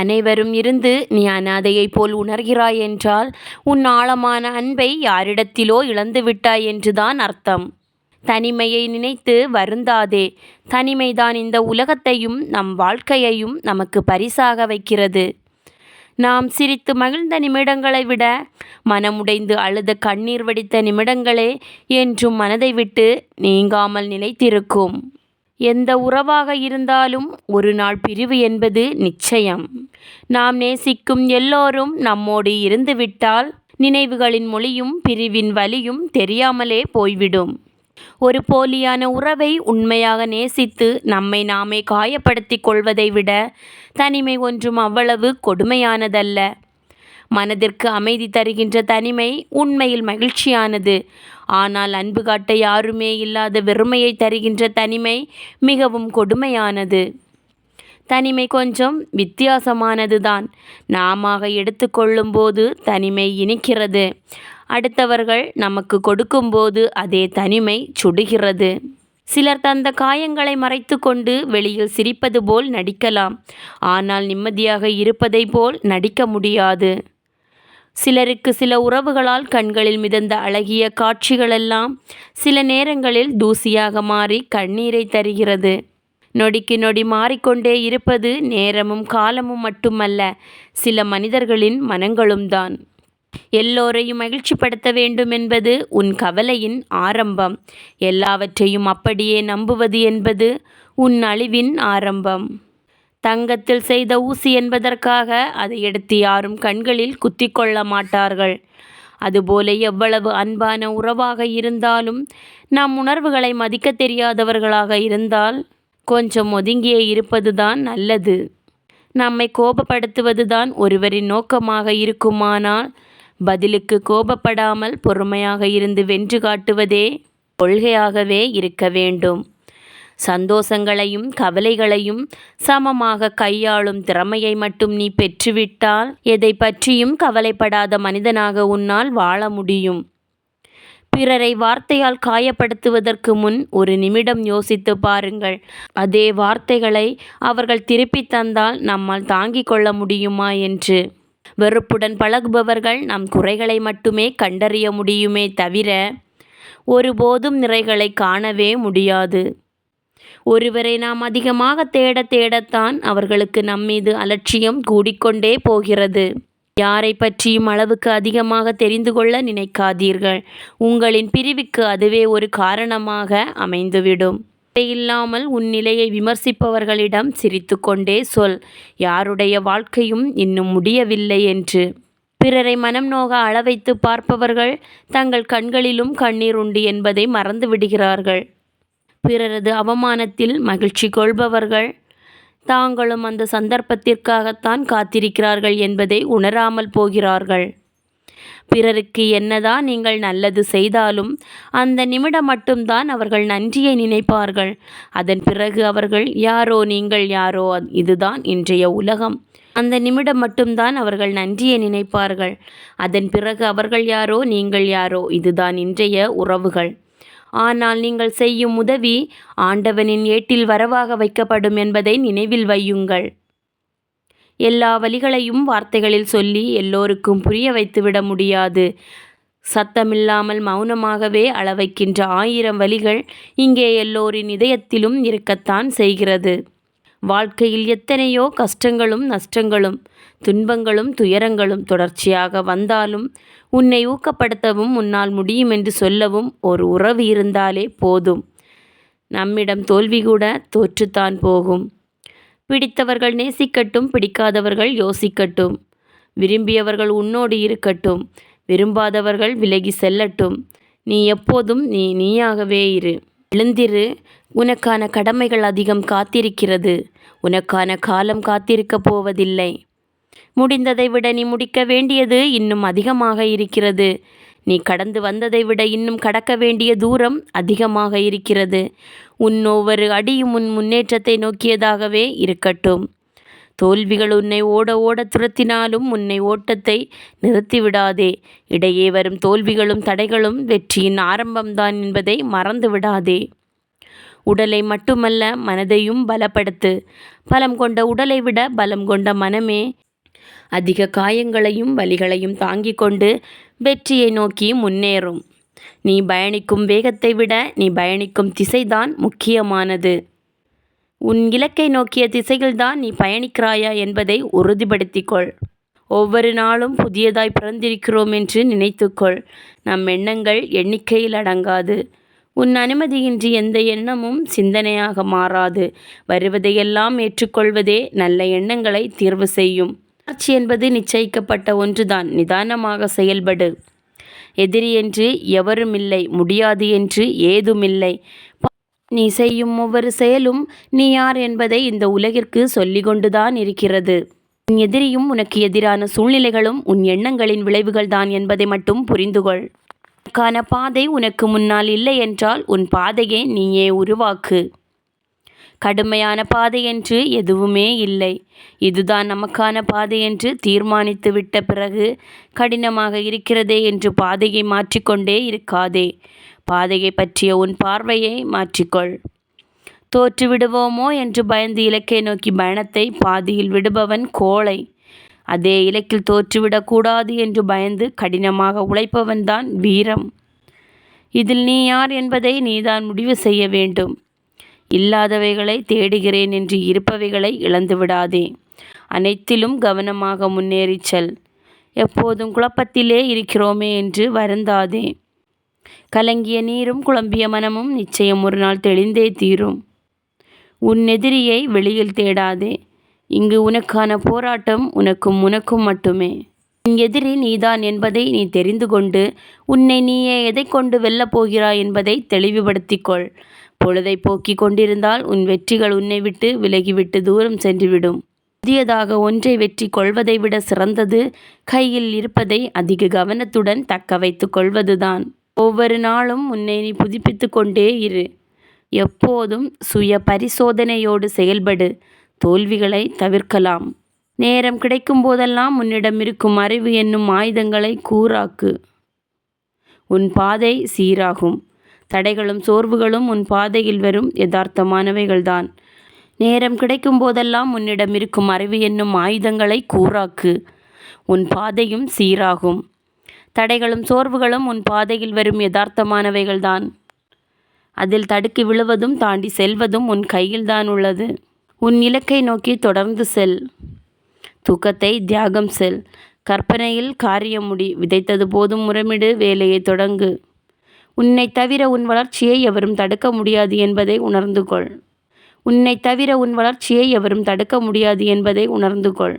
அனைவரும் இருந்து நீ அனாதையைப் போல் உணர்கிறாய் என்றால் உன் ஆழமான அன்பை யாரிடத்திலோ இழந்துவிட்டாய் என்றுதான் அர்த்தம். தனிமையை நினைத்து வருந்தாதே. தனிமைதான் இந்த உலகத்தையும் நம் வாழ்க்கையையும் நமக்கு பரிசாக வைக்கிறது. நாம் சிரித்து மகிழ்ந்த நிமிடங்களை விட மனமுடைந்து அழுத கண்ணீர் வடித்த நிமிடங்களே என்றும் மனதை விட்டு நீங்காமல் நிலைத்திருக்கும். எந்த உறவாக இருந்தாலும் ஒரு நாள் பிரிவு என்பது நிச்சயம். நாம் நேசிக்கும் எல்லோரும் நம்மோடு இருந்துவிட்டால் நினைவுகளின் மொழியும் பிரிவின் வலியும் தெரியாமலே போய்விடும். ஒரு போலியான உறவை உண்மையாக நேசித்து நம்மை நாமே காயப்படுத்திக் கொள்வதை விட தனிமை ஒன்றும் அவ்வளவு கொடுமையானதல்ல. மனதிற்கு அமைதி தருகின்ற தனிமை உண்மையில் மகிழ்ச்சியானது. ஆனால் அன்பு காட்ட யாருமே இல்லாத வெறுமையை தருகின்ற தனிமை மிகவும் கொடுமையானது. தனிமை கொஞ்சம் வித்தியாசமானது தான் நாம எடுத்துக்கொள்ளும்போது தனிமை இனிக்கிறது. அடுத்தவர்கள் நமக்கு கொடுக்கும்போது அதே தனிமை சுடுகிறது. சிலர் தந்த காயங்களை மறைத்து கொண்டு வெளியில் சிரிப்பது போல் நடிக்கலாம். ஆனால் நிம்மதியாக இருப்பதை போல் நடிக்க முடியாது. சிலருக்கு சில உறவுகளால் கண்களில் மிதந்த அழகிய காட்சிகளெல்லாம் சில நேரங்களில் தூசியாக மாறி கண்ணீரை தருகிறது. நொடிக்கு நொடி மாறிக்கொண்டே இருப்பது நேரமும் காலமும் மட்டுமல்ல சில மனிதர்களின் மனங்களும் தான். எல்லோரையும் மகிழ்ச்சிப்படுத்த வேண்டும் என்பது உன் கவலையின் ஆரம்பம். எல்லாவற்றையும் அப்படியே நம்புவது என்பது உன் அழிவின் ஆரம்பம். தங்கத்தில் செய்த ஊசி என்பதற்காக அதை எடுத்து யாரும் கண்களில் குத்தி கொள்ள மாட்டார்கள். அதுபோல எவ்வளவு அன்பான உறவாக இருந்தாலும் நம் உணர்வுகளை மதிக்க தெரியாதவர்களாக இருந்தால் கொஞ்சம் ஒதுங்கியே இருப்பதுதான் நல்லது. நம்மை கோபப்படுத்துவதுதான் ஒருவரின் நோக்கமாக இருக்குமானால் பதிலுக்கு கோபப்படாமல் பொறுமையாக இருந்து வென்று காட்டுவதே கொள்கையாகவே இருக்க வேண்டும். சந்தோஷங்களையும் கவலைகளையும் சமமாக கையாளும் திறமையை மட்டும் நீ பெற்றுவிட்டால் எதை பற்றியும் கவலைப்படாத மனிதனாக உன்னால் வாழ முடியும். பிறரை வார்த்தையால் காயப்படுத்துவதற்கு முன் ஒரு நிமிடம் யோசித்து பாருங்கள். அதே வார்த்தைகளை அவர்கள் திருப்பி தந்தால் நம்மால் தாங்கிக் கொள்ள முடியுமா என்று. வெறுப்புடன் பழகுபவர்கள் நம் குறைகளை மட்டுமே கண்டறிய முடியுமே தவிர ஒருபோதும் நிறைகளை காணவே முடியாது. ஒருவரை நாம் அதிகமாக தேட தேடத்தான் அவர்களுக்கு நம்மீது அலட்சியம் கூடிக்கொண்டே போகிறது. யாரை பற்றியும் அளவுக்கு அதிகமாக தெரிந்து கொள்ள நினைக்காதீர்கள். உங்களின் பிரிவுக்கு அதுவே ஒரு காரணமாக அமைந்துவிடும். இல்லாமல் உன் நிலையை விமர்சிப்பவர்களிடம் சிரித்துக்கொண்டே சொல். யாருடைய வாழ்க்கையும் இன்னும் முடியவில்லை என்று. பிறரை மனம் நோக அளவைத்து பார்ப்பவர்கள் தங்கள் கண்களிலும் கண்ணீர் உண்டு என்பதை மறந்து விடுகிறார்கள் பிறரது அவமானத்தில் மகிழ்ச்சி கொள்பவர்கள். தாங்களும் அந்த சந்தர்ப்பத்திற்காகத்தான் காத்திருக்கிறார்கள் என்பதை உணராமல் போகிறார்கள். பிறருக்கு என்னதான் நீங்கள் நல்லது செய்தாலும் அந்த நிமிடம் மட்டும்தான் அவர்கள் நன்றியை நினைப்பார்கள். அதன் பிறகு அவர்கள் யாரோ நீங்கள் யாரோ இதுதான் இன்றைய உலகம். அந்த நிமிடம் மட்டும்தான் அவர்கள் நன்றியை நினைப்பார்கள். அதன் பிறகு அவர்கள் யாரோ நீங்கள் யாரோ இதுதான் இன்றைய உறவுகள். ஆனால் நீங்கள் செய்யும் உதவி ஆண்டவனின் ஏட்டில் வரவாக வைக்கப்படும் என்பதை நினைவில் வையுங்கள். எல்லா வழிகளையும் வார்த்தைகளில் சொல்லி எல்லோருக்கும் புரிய வைத்துவிட முடியாது. சத்தமில்லாமல் மௌனமாகவே அளவைக்கின்ற ஆயிரம் வழிகள் இங்கே எல்லோரின் இதயத்திலும் இருக்கத்தான் செய்கிறது. வாழ்க்கையில் எத்தனையோ கஷ்டங்களும் நஷ்டங்களும் துன்பங்களும் துயரங்களும் தொடர்ச்சியாக வந்தாலும் உன்னை ஊக்கப்படுத்தவும் உன்னால் முடியும் என்று சொல்லவும் ஒரு உறவு இருந்தாலே போதும். நம்மிடம் தோல்வி கூட தோற்றுத்தான் போகும். பிடித்தவர்கள் நேசிக்கட்டும் பிடிக்காதவர்கள் யோசிக்கட்டும். விரும்பியவர்கள் உன்னோடு இருக்கட்டும். விரும்பாதவர்கள் விலகி செல்லட்டும். நீ எப்போதும் நீ நீயாகவே இரு. எழுந்திரு. உனக்கான கடமைகள் அதிகம் காத்திருக்கிறது. உனக்கான காலம் காத்திருக்கப் போவதில்லை. முடிந்ததை விட நீ முடிக்க வேண்டியது இன்னும் அதிகமாக இருக்கிறது. நீ கடந்து வந்ததை விட இன்னும் கடக்க வேண்டிய தூரம் அதிகமாக இருக்கிறது. உன் ஒவ்வொரு அடியும் உன் முன்னேற்றத்தை நோக்கியதாகவே இருக்கட்டும். தோல்விகள் உன்னை ஓட ஓட துரத்தினாலும் உன்னை ஓட்டத்தை நிறுத்திவிடாதே. இடையே வரும் தோல்விகளும் தடைகளும் வெற்றியின் ஆரம்பம்தான் என்பதை மறந்து விடாதே உடலை மட்டுமல்ல மனதையும் பலப்படுத்து. பலம் கொண்ட உடலை விட பலம் கொண்ட மனமே அதிக காயங்களையும் வலிகளையும் தாங்கிக் கொண்டு வெற்றியை நோக்கி முன்னேறும். நீ பயணிக்கும் வேகத்தை விட நீ பயணிக்கும் திசைதான் முக்கியமானது. உன் இலக்கை நோக்கிய திசையில்தான் நீ பயணிக்கிறாயா என்பதை உறுதிப்படுத்திக்கொள். ஒவ்வொரு நாளும் புதியதாய் பிறந்திருக்கிறோம் என்று நினைத்துக்கொள். நம் எண்ணங்கள் எண்ணிக்கையில் அடங்காது. உன் அனுமதியின்றி எந்த எண்ணமும் சிந்தனையாக மாறாது. வருவதையெல்லாம் ஏற்றுக்கொள்வதே நல்ல எண்ணங்களை தீர்வு செய்யும். வளர்ச்சி என்பது நிச்சயிக்கப்பட்ட ஒன்றுதான். நிதானமாக செயல்படு. எதிரி என்று எவருமில்லை. முடியாது என்று ஏதுமில்லை. நீ செய்யும் ஒவ்வொரு செயலும் நீ யார் என்பதை இந்த உலகிற்கு சொல்லிக் கொண்டுதான் இருக்கிறது. உன் எதிரியும் உனக்கு எதிரான சூழ்நிலைகளும் உன் எண்ணங்களின் விளைவுகள் தான் என்பதை மட்டும் புரிந்துகொள். உனக்கான பாதை உனக்கு முன்னால் இல்லை என்றால் உன் பாதையை நீயே உருவாக்கு. கடுமையான பாதை என்று எதுவுமே இல்லை. இதுதான் நமக்கான பாதை என்று தீர்மானித்து விட்ட பிறகு கடினமாக இருக்கிறதே என்று பாதையை மாற்றிக்கொண்டே இருக்காதே. பாதையை பற்றிய உன் பார்வையை மாற்றிக்கொள். தோற்றுவிடுவோமோ என்று பயந்து இலக்கை நோக்கி பயணத்தை பாதியில் விடுபவன் கோழை. அதே இலக்கில் தோற்றுவிடக்கூடாது என்று பயந்து கடினமாக உழைப்பவன்தான் வீரம். இதில் நீ யார் என்பதை நீதான் முடிவு செய்ய வேண்டும். இல்லாதவைகளை தேடுகிறேன் என்று இருப்பவைகளை இழந்து விடாதே அனைத்திலும் கவனமாக முன்னேறிச் செல். எப்போதும் குழப்பத்திலே இருக்கிறோமே என்று வருந்தாதே. கலங்கிய நீரும் குழம்பிய மனமும் நிச்சயம் ஒரு நாள் தெளிந்தே தீரும். உன் எதிரியை வெளியில் தேடாதே. இங்கு உனக்கான போராட்டம் உனக்கும் உனக்கும் மட்டுமே. உன் எதிரி நீதான் என்பதை நீ தெரிந்து கொண்டு உன்னை நீயே எதை கொண்டு வெல்லப் போகிறாய் என்பதை தெளிவுபடுத்திக்கொள். பொழுதை போக்கிக் கொண்டிருந்தால் உன் வெற்றிகள் உன்னை விட்டு விலகிவிட்டு தூரம் சென்றுவிடும். புதியதாக ஒன்றை வெற்றி கொள்வதை விட சிறந்தது கையில் இருப்பதை அதிக கவனத்துடன் தக்க வைத்து கொள்வதுதான். ஒவ்வொரு நாளும் உன்னை நீ புதுப்பித்து கொண்டே இரு. எப்போதும் சுய பரிசோதனையோடு செயல்படு. தோல்விகளை தவிர்க்கலாம். நேரம் கிடைக்கும் போதெல்லாம் உன்னிடம் இருக்கும் அறிவு என்னும் ஆயுதங்களை கூறாக்கு. உன் பாதை சீராகும். தடைகளும் சோர்வுகளும் உன் பாதையில் வரும். யதார்த்தமானவைகள்தான். நேரம் கிடைக்கும் போதெல்லாம் உன்னிடம் இருக்கும் அறிவு என்னும் ஆயுதங்களை கூறாக்கு. உன் பாதையும் சீராகும். தடைகளும் சோர்வுகளும் உன் பாதையில் வரும். யதார்த்தமானவைகள்தான். அதில் தடுக்கி விழுவதும் தாண்டி செல்வதும் உன் கையில்தான் உள்ளது. உன் இலக்கை நோக்கி தொடர்ந்து செல். தூக்கத்தை தியாகம் செல். கற்பனையில் காரியம் முடி விதைத்தது போதும் முறமிடு வேலையை தொடங்கு. உன்னை தவிர உன் வளர்ச்சியை எவரும் தடுக்க முடியாது என்பதை உணர்ந்து கொள். உன்னை தவிர உன் வளர்ச்சியை எவரும் தடுக்க முடியாது என்பதை உணர்ந்து கொள்.